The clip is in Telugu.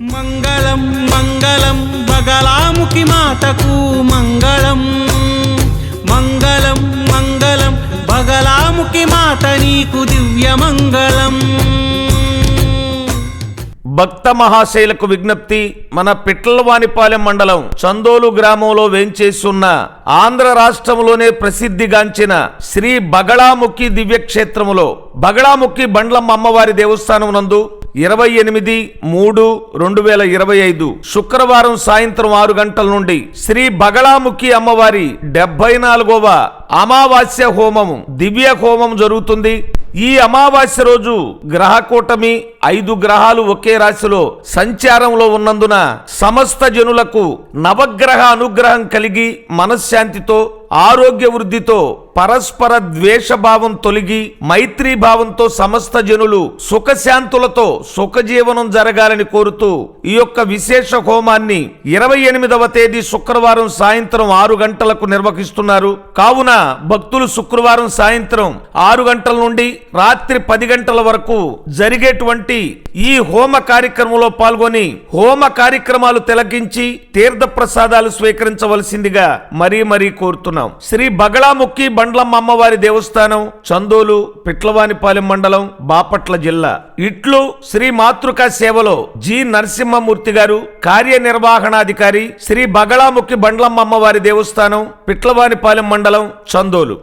మంగళం మంగళం బగలాముఖి మాతకు మంగళం. మంగళం మంగళం బగలాముఖి మాత నీకు దివ్య మంగళం. భక్త మహాశైలకు విజ్ఞప్తి మన పిట్లవానిపాలెం మండలం చందోలు గ్రామంలో వేంచేస్తున్న ఆంధ్ర రాష్ట్రంలోనే ప్రసిద్ధిగాంచిన శ్రీ బగళాముఖి దివ్యక్షేత్రములో బగళాముఖి బండ్లమ్మ అమ్మవారి దేవస్థానం నందు ఇరవై ఎనిమిది మూడు రెండు వేల ఇరవై ఐదు శుక్రవారం సాయంత్రం ఆరు గంటల నుండి శ్రీ బగళాముఖి అమ్మవారి డెబ్బై నాలుగవ అమావాస్య హోమము దివ్య హోమం జరుగుతుంది. ఈ అమావాస్య రోజు గ్రహకూటమి ఐదు గ్రహాలు ఒకే రాశిలో సంచారంలో ఉన్నందున సమస్త జనులకు నవగ్రహ అనుగ్రహం కలిగి మనశ్శాంతితో ఆరోగ్య వృద్ధితో పరస్పర ద్వేషభావం తొలగి మైత్రీ భావంతో సమస్త జనులు సుఖశాంతులతో సుఖజీవనం జరగాలని కోరుతూ ఈ యొక్క విశేష హోమాన్ని ఇరవై ఎనిమిదవ తేదీ శుక్రవారం సాయంత్రం ఆరు గంటలకు నిర్వహిస్తున్నారు. కావున భక్తులు శుక్రవారం సాయంత్రం ఆరు గంటల నుండి రాత్రి పది గంటల వరకు జరిగేటువంటి ఈ హోమ కార్యక్రమంలో పాల్గొని హోమ కార్యక్రమాలు తిలకించి తీర్థ ప్రసాదాలు స్వీకరించవలసిందిగా మరీ మరీ కోరుతున్నాం శ్రీ బగళాముఖి బండ్లమ్మ అమ్మవారి దేవస్థానం చందోలు పిట్లవానిపాలెం మండలం బాపట్ల జిల్లా. ఇట్లు శ్రీ మాతృకా సేవలో జి. నరసింహమూర్తి గారు కార్యనిర్వహణాధికారి శ్రీ బగళాముఖి బండ్లమ్మ అమ్మవారి దేవస్థానం పిట్లవానిపాలెం మండలం చందోలు.